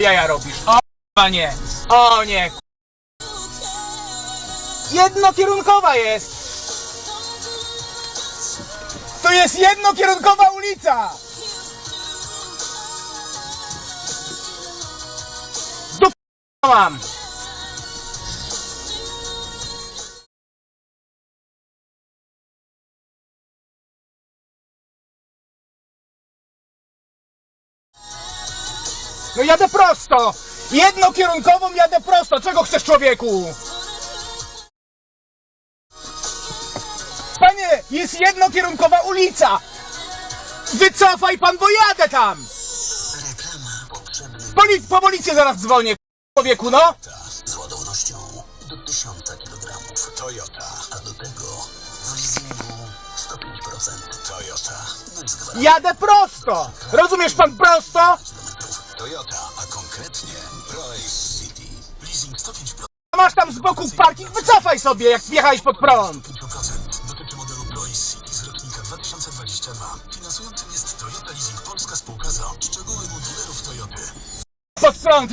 jaja robisz. O nie. O nie. Jednokierunkowa jest. To jest jednokierunkowa ulica. Do mam. No jadę prosto! Jednokierunkową jadę prosto! Czego chcesz człowieku? Panie, jest jednokierunkowa ulica! Wycofaj pan, bo jadę tam! Polic po policję zaraz dzwonię, człowieku, no! z ładownością do 1000 kg. Toyota. A do tego do leasingu 105%. Toyota. No Jadę prosto! Rozumiesz pan prosto? Toyota, a konkretnie ProAce City. Leasing 105%. Masz tam z boku parking, wycofaj sobie, jak wjechałeś pod prąd! 5% dotyczy modelu ProAce City z rocznika 2022. Finansującym jest Toyota Leasing Polska Spółka ZO. Szczegóły u dealerów Toyoty. Pod prąd!